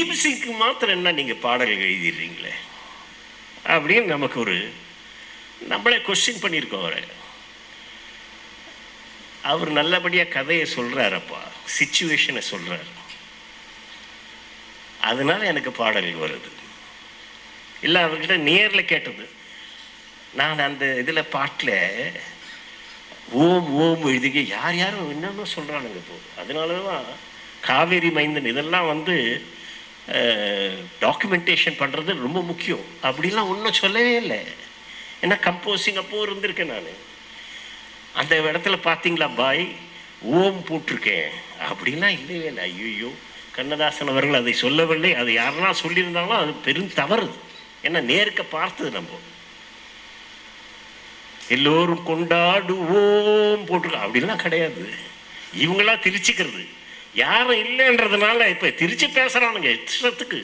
லீப்ஸிங்க்கு மாத்திரம் என்ன நீங்கள் பாடல்கள் எழுதிடுறீங்களே? அப்படின்னு நமக்கு ஒரு நம்மளே கொஸ்டின் பண்ணியிருக்கோம் அவரை. அவர் நல்லபடியாக கதையை சொல்கிறாரப்பா சுச்சுவேஷனை சொல்கிறார் அதனால எனக்கு பாடல்கள் வருது. இல்லை அவர்கிட்ட நேரில் கேட்டது. நான் அந்த இதில் பாட்டில் ஓம் ஓம் எழுதிக்க யார் யாரும் என்னென்ன சொல்கிறானுங்க இப்போ. அதனால தான் காவேரி மைந்தன் இதெல்லாம் வந்து டாக்குமெண்டேஷன் பண்ணுறது ரொம்ப முக்கியம். அப்படிலாம் ஒன்றும் சொல்லவே இல்லை. ஏன்னா கம்போசிங் அப்போது இருந்திருக்கேன் நான். அந்த இடத்துல பார்த்தீங்களா பாய்? ஓம் போட்டிருக்கேன். அப்படிலாம் இல்லவே இல்லை. ஐயோ கண்ணதாசன் அவர்கள் அதை சொல்லவில்லை. அது யாரெல்லாம் சொல்லியிருந்தாங்களோ அது பெரும் தவறு. ஏன்னா நேருக்க பார்த்தது நம்ம. எல்லோரும் கொண்டாடுவோம் போட்டிருக்கோம் அப்படிலாம் கிடையாது. இவங்களா திரிச்சுக்கிறது. யாரும் இல்லைன்றதுனால இப்போ திருச்சி பேசுகிறானுங்க இஷ்டத்துக்கு.